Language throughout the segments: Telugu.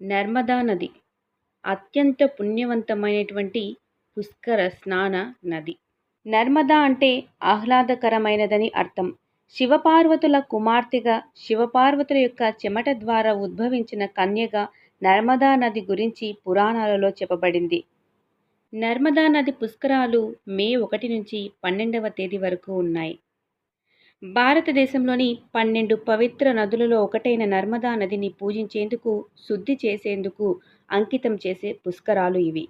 నర్మదా నది అత్యంత పుణ్యవంతమైనటువంటి పుష్కర స్నాన నది. నర్మదా అంటే ఆహ్లాదకరమైనదని అర్థం. శివపార్వతుల కుమార్తెగా శివపార్వతుల యొక్క చెమట ద్వారా ఉద్భవించిన కన్యగా నర్మదా నది గురించి పురాణాలలో చెప్పబడింది. నర్మదా నది పుష్కరాలు మే ఒకటి నుంచి పన్నెండవ తేదీ వరకు ఉన్నాయి. భారతదేశంలోని పన్నెండు పవిత్ర నదులలో ఒకటైన నర్మదా నదిని పూజించేందుకు శుద్ధి చేసేందుకు అంకితం చేసే పుష్కరాలు ఇవి.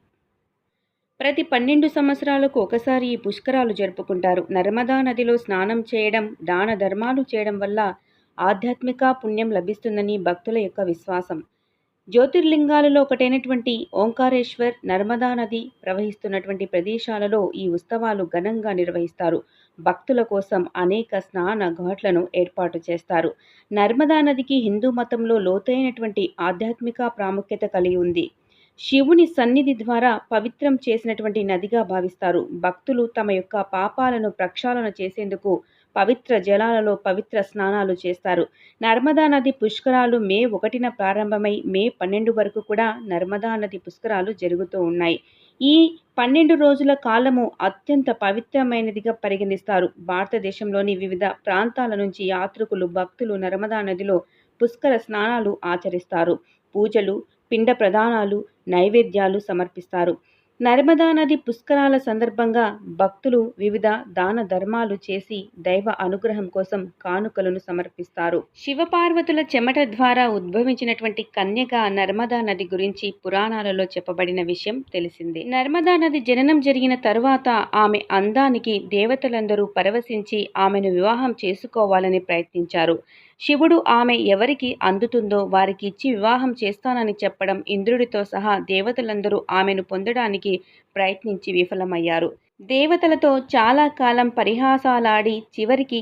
ప్రతి పన్నెండు సంవత్సరాలకు ఒకసారి ఈ పుష్కరాలు జరుపుకుంటారు. నర్మదా నదిలో స్నానం చేయడం దాన ధర్మాలు చేయడం వల్ల ఆధ్యాత్మిక పుణ్యం లభిస్తుందని భక్తుల యొక్క విశ్వాసం. జ్యోతిర్లింగాలలో ఒకటైనటువంటి ఓంకారేశ్వర్ నర్మదా నది ప్రవహిస్తున్నటువంటి ప్రదేశాలలో ఈ ఉత్సవాలు ఘనంగా నిర్వహిస్తారు. భక్తుల కోసం అనేక స్నాన ఘాట్లను ఏర్పాటు చేస్తారు. నర్మదా నదికి హిందూ మతంలో లోతైనటువంటి ఆధ్యాత్మిక ప్రాముఖ్యత కలిగి ఉంది. శివుని సన్నిధి ద్వారా పవిత్రం చేసినటువంటి నదిగా భావిస్తారు. భక్తులు తమ యొక్క పాపాలను ప్రక్షాళన చేసేందుకు పవిత్ర జలాలలో పవిత్ర స్నానాలు చేస్తారు. నర్మదా నది పుష్కరాలు మే ఒకటిన ప్రారంభమై మే పన్నెండు వరకు కూడా నర్మదా నది పుష్కరాలు జరుగుతూ ఉన్నాయి. ఈ పన్నెండు రోజుల కాలము అత్యంత పవిత్రమైనదిగా పరిగణిస్తారు. భారతదేశంలోని వివిధ ప్రాంతాల నుంచి యాత్రికులు భక్తులు నర్మదా నదిలో పుష్కర స్నానాలు ఆచరిస్తారు. పూజలు పిండ ప్రదానాలు నైవేద్యాలు సమర్పిస్తారు. నర్మదా నది పుష్కరాల సందర్భంగా భక్తులు వివిధ దాన ధర్మాలు చేసి దైవ అనుగ్రహం కోసం కానుకలను సమర్పిస్తారు. శివపార్వతుల చెమట ద్వారా ఉద్భవించినటువంటి కన్యగా నర్మదా నది గురించి పురాణాలలో చెప్పబడిన విషయం తెలిసిందే. నర్మదా నది జననం జరిగిన తరువాత ఆమె అందానికి దేవతలందరూ పరవశించి ఆమెను వివాహం చేసుకోవాలని ప్రయత్నించారు. శివుడు ఆమె ఎవరికి అందుతుందో వారికి ఇచ్చి వివాహం చేస్తానని చెప్పడం ఇంద్రుడితో సహా దేవతలందరూ ఆమెను పొందడానికి ప్రయత్నించి విఫలమయ్యారు. దేవతలతో చాలా కాలం పరిహాసాలాడి చివరికి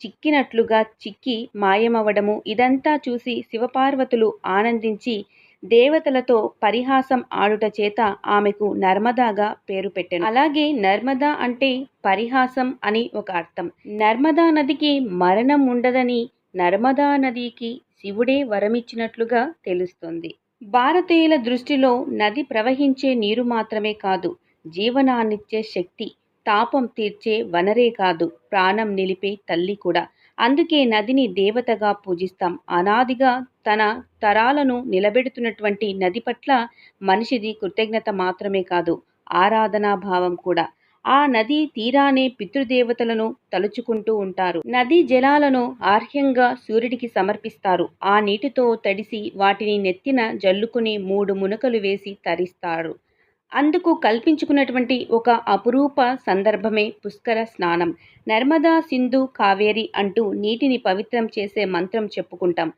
చిక్కినట్లుగా చిక్కి మాయమవ్వడము ఇదంతా చూసి శివపార్వతులు ఆనందించి దేవతలతో పరిహాసం ఆడుట చేత ఆమెకు నర్మదాగా పేరు పెట్టాను. అలాగే నర్మదా అంటే పరిహాసం అని ఒక అర్థం. నర్మదా నదికి మరణం ఉండదని నర్మదా నదికి శివుడే వరమిచ్చినట్లుగా తెలుస్తుంది. భారతీయుల దృష్టిలో నది ప్రవహించే నీరు మాత్రమే కాదు జీవనాన్నిచ్చే శక్తి తాపం తీర్చే వనరే కాదు ప్రాణం నిలిపే తల్లి కూడా. అందుకే నదిని దేవతగా పూజిస్తాం. అనాదిగా తన తరాలను నిలబెడుతున్నటువంటి నది పట్ల మనిషిది కృతజ్ఞత మాత్రమే కాదు ఆరాధనా భావం కూడా. ఆ నది తీరానే పితృదేవతలను తలుచుకుంటూ ఉంటారు. నదీ జలాలను ఆర్హ్యంగా సూర్యుడికి సమర్పిస్తారు. ఆ నీటితో తడిసి వాటిని నెత్తిన జల్లుకుని మూడు మునకలు వేసి తరిస్తారు. అందుకు కల్పించుకున్నటువంటి ఒక అపురూప సందర్భమే పుష్కర స్నానం. నర్మదా సింధు కావేరి అంటూ నీటిని పవిత్రం చేసే మంత్రం చెప్పుకుంటాం.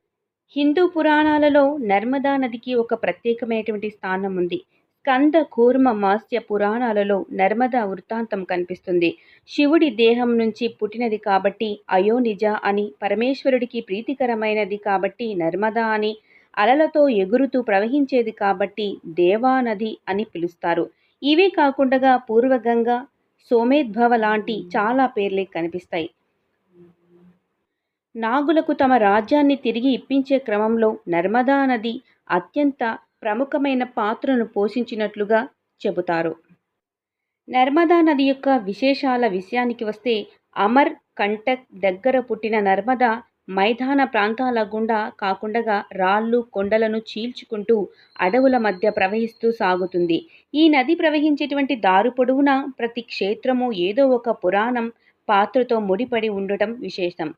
హిందూ పురాణాలలో నర్మదా నదికి ఒక ప్రత్యేకమైనటువంటి స్థానం ఉంది. స్కంద కూర్మ మాస్య పురాణాలలో నర్మదా వృత్తాంతం కనిపిస్తుంది. శివుడి దేహం నుంచి పుట్టినది కాబట్టి అయోనిజ అని పరమేశ్వరుడికి ప్రీతికరమైనది కాబట్టి నర్మదా అని అలలతో ఎగురుతూ ప్రవహించేది కాబట్టి దేవానది అని పిలుస్తారు. ఇవే కాకుండా పూర్వగంగా సోమేద్భవ లాంటి చాలా పేర్లే కనిపిస్తాయి. నాగులకు తమ రాజ్యాన్ని తిరిగి ఇప్పించే క్రమంలో నర్మదా నది అత్యంత ప్రముఖమైన పాత్రను పోషించినట్లుగా చెబుతారు. నర్మదా నది యొక్క విశేషాల విషయానికి వస్తే అమర్ కంటక్ దగ్గర పుట్టిన నర్మదా మైదాన ప్రాంతాల గుండా కాకుండా రాళ్ళు కొండలను చీల్చుకుంటూ అడవుల మధ్య ప్రవహిస్తూ సాగుతుంది. ఈ నది ప్రవహించేటువంటి దారు పొడవునా ప్రతి క్షేత్రము ఏదో ఒక పురాణం పాత్రతో ముడిపడి ఉండటం విశేషం.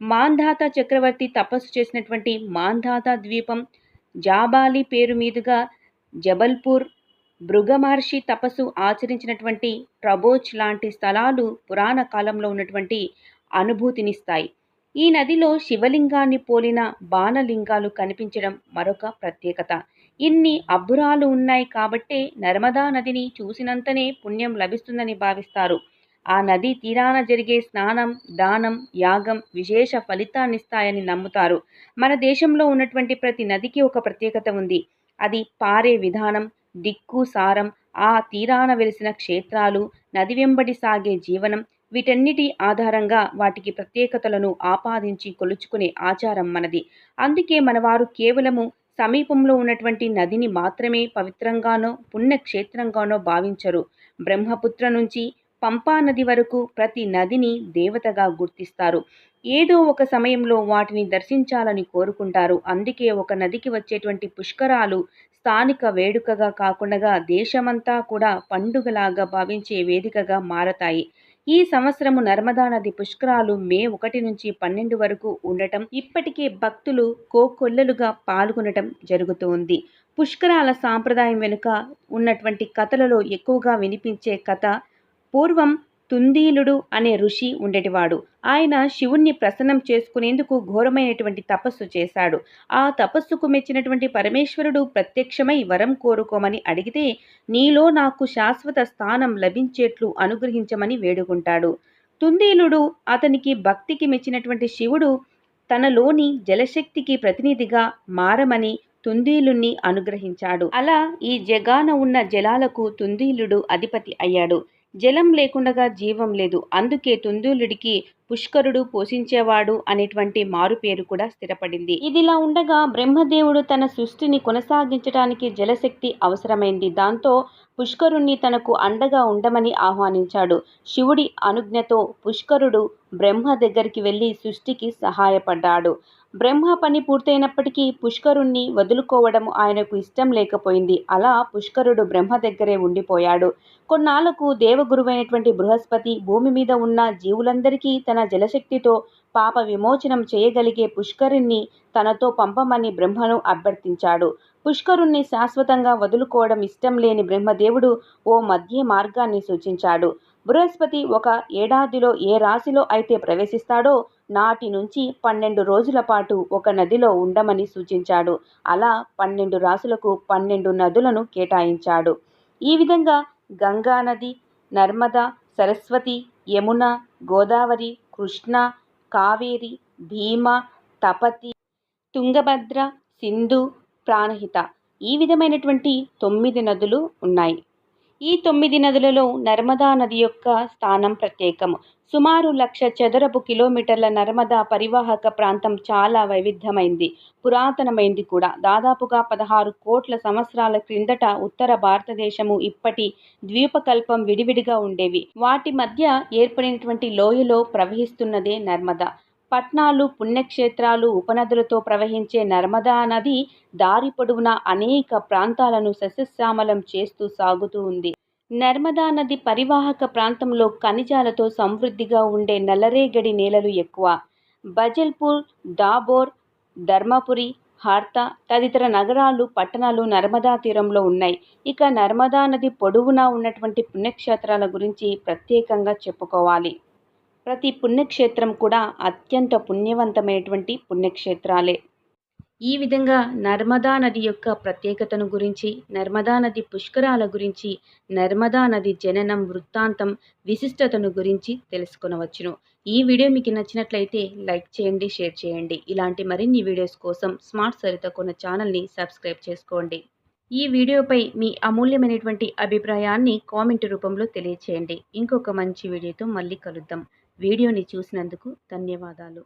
మాంధాత చక్రవర్తి తపస్సు చేసినటువంటి మాంధాత ద్వీపం జాబాలి పేరు మీదుగా జబల్పూర్ భృగమహర్షి తపస్సు ఆచరించినటువంటి ప్రబోచ్ లాంటి స్థలాలు పురాణ కాలంలో ఉన్నటువంటి అనుభూతినిస్తాయి ఈ నదిలో శివలింగాన్ని పోలిన బాణలింగాలు కనిపించడం మరొక ప్రత్యేకత. ఇన్ని అబ్బురాలు ఉన్నాయి కాబట్టే నర్మదా నదిని చూసినంతనే పుణ్యం లభిస్తుందని భావిస్తారు. ఆ నది తీరాన జరిగే స్నానం దానం యాగం విశేష ఫలితాన్నిస్తాయని నమ్ముతారు. మన దేశంలో ఉన్నటువంటి ప్రతి నదికి ఒక ప్రత్యేకత ఉంది. అది పారే విధానం దిక్కు సారం ఆ తీరాన వెలిసిన క్షేత్రాలు నది వెంబడి సాగే జీవనం వీటన్నిటి ఆధారంగా వాటికి ప్రత్యేకతలను ఆపాదించి కొలుచుకునే ఆచారం మనది. అందుకే మనవారు కేవలము సమీపంలో ఉన్నటువంటి నదిని మాత్రమే పవిత్రంగానో పుణ్యక్షేత్రంగానో భావించరు. బ్రహ్మపుత్ర నుంచి పంపా నది వరకు ప్రతి నదిని దేవతగా గుర్తిస్తారు. ఏదో ఒక సమయంలో వాటిని దర్శించాలని కోరుకుంటారు. అందుకే ఒక నదికి వచ్చేటువంటి పుష్కరాలు స్థానిక వేడుకగా కాకుండా దేశమంతా కూడా పండుగలాగా భావించే వేదికగా మారతాయి. ఈ సంవత్సరము నర్మదా నది పుష్కరాలు మే ఒకటి నుంచి పన్నెండు వరకు ఉండటం ఇప్పటికే భక్తులు కోకొల్లలుగా పాల్గొనటం జరుగుతోంది. పుష్కరాల సాంప్రదాయం వెనుక ఉన్నటువంటి కథలలో ఎక్కువగా వినిపించే కథ పూర్వం తుందీలుడు అనే ఋషి ఉండేటివాడు. ఆయన శివుణ్ణి ప్రసన్నం చేసుకునేందుకు ఘోరమైనటువంటి తపస్సు చేశాడు. ఆ తపస్సుకు మెచ్చినటువంటి పరమేశ్వరుడు ప్రత్యక్షమై వరం కోరుకోమని అడిగితే నీలో నాకు శాశ్వత స్థానం లభించేట్లు అనుగ్రహించమని వేడుకుంటాడు. తుందీలుడు అతనికి భక్తికి మెచ్చినటువంటి శివుడు తనలోని జలశక్తికి ప్రతినిధిగా మారమని తుందీలుణ్ణి అనుగ్రహించాడు. అలా ఈ జగాన ఉన్న జలాలకు తుందీలుడు అధిపతి అయ్యాడు. జలం లేకుండగా జీవం లేదు. అందుకే తుందూలుడికి పుష్కరుడు పోషించేవాడు అనేటువంటి మారుపేరు కూడా స్థిరపడింది. ఇదిలా ఉండగా బ్రహ్మదేవుడు తన సృష్టిని కొనసాగించడానికి జలశక్తి అవసరమైంది. దాంతో పుష్కరుణ్ణి తనకు అండగా ఉండమని ఆహ్వానించాడు. శివుడి అనుజ్ఞతో పుష్కరుడు బ్రహ్మ దగ్గరికి వెళ్ళి సృష్టికి సహాయపడ్డాడు. బ్రహ్మ పని పూర్తయినప్పటికీ పుష్కరుణ్ణి వదులుకోవడం ఆయనకు ఇష్టం లేకపోయింది. అలా పుష్కరుడు బ్రహ్మ దగ్గరే ఉండిపోయాడు. కొన్నాళ్ళకు దేవగురువైనటువంటి బృహస్పతి భూమి మీద ఉన్న జీవులందరికీ తన జలశక్తితో పాప విమోచనం చేయగలిగే పుష్కరుణ్ణి తనతో పంపమని బ్రహ్మను అభ్యర్థించాడు. పుష్కరుణ్ణి శాశ్వతంగా వదులుకోవడం ఇష్టం లేని బ్రహ్మదేవుడు ఓ మధ్య మార్గాన్ని సూచించాడు. బృహస్పతి ఒక ఏడాదిలో ఏ రాశిలో అయితే ప్రవేశిస్తాడో నాటి నుంచి పన్నెండు రోజుల పాటు ఒక నదిలో ఉండమని సూచించాడు. అలా పన్నెండు రాసులకు పన్నెండు నదులను కేటాయించాడు. ఈ విధంగా గంగా నది నర్మద సరస్వతి యమున గోదావరి కృష్ణ కావేరి భీమ తపతి తుంగభద్ర సింధు ప్రాణహిత. ఈ విధమైనటువంటి తొమ్మిది నదులు ఉన్నాయి. ఈ తొమ్మిది నదులలో నర్మదా నది యొక్క స్థానం ప్రత్యేకము. సుమారు లక్ష చదరపు కిలోమీటర్ల నర్మదా పరివాహక ప్రాంతం చాలా వైవిధ్యమైంది పురాతనమైంది కూడా. దాదాపుగా పదహారు కోట్ల సంవత్సరాల క్రిందట ఉత్తర భారతదేశము ఇప్పటి ద్వీపకల్పం విడివిడిగా ఉండేవి. వాటి మధ్య ఏర్పడినటువంటి లోయలో ప్రవహిస్తున్నదే నర్మదా. పట్నాలు పుణ్యక్షేత్రాలు ఉపనదులతో ప్రవహించే నర్మదా నది దారి పొడవునా అనేక ప్రాంతాలను సస్యశ్యామలం చేస్తూ సాగుతూ ఉంది. నర్మదా నది పరివాహక ప్రాంతంలో ఖనిజాలతో సమృద్ధిగా ఉండే నల్లరేగడి నేలలు ఎక్కువ. బజల్పూర్ దాబోర్ ధర్మపురి హార్తా తదితర నగరాలు పట్టణాలు నర్మదా తీరంలో ఉన్నాయి. ఇక నర్మదా నది పొడవునా ఉన్నటువంటి పుణ్యక్షేత్రాల గురించి ప్రత్యేకంగా చెప్పుకోవాలి. ప్రతి పుణ్యక్షేత్రం కూడా అత్యంత పుణ్యవంతమైనటువంటి పుణ్యక్షేత్రాలే. ఈ విధంగా నర్మదా నది యొక్క ప్రత్యేకతను గురించి నర్మదా నది పుష్కరాల గురించి నర్మదా నది జననం వృత్తాంతం విశిష్టతను గురించి తెలుసుకొనవచ్చును. ఈ వీడియో మీకు నచ్చినట్లయితే లైక్ చేయండి షేర్ చేయండి. ఇలాంటి మరిన్ని వీడియోస్ కోసం స్మార్ట్ సరిత కొన్న ఛానల్ని సబ్స్క్రైబ్ చేసుకోండి. ఈ వీడియోపై మీ అమూల్యమైనటువంటి అభిప్రాయాన్ని కామెంట్ రూపంలో తెలియచేయండి. ఇంకొక మంచి వీడియోతో మళ్ళీ కలుద్దాం. వీడియోని చూసినందుకు ధన్యవాదాలు.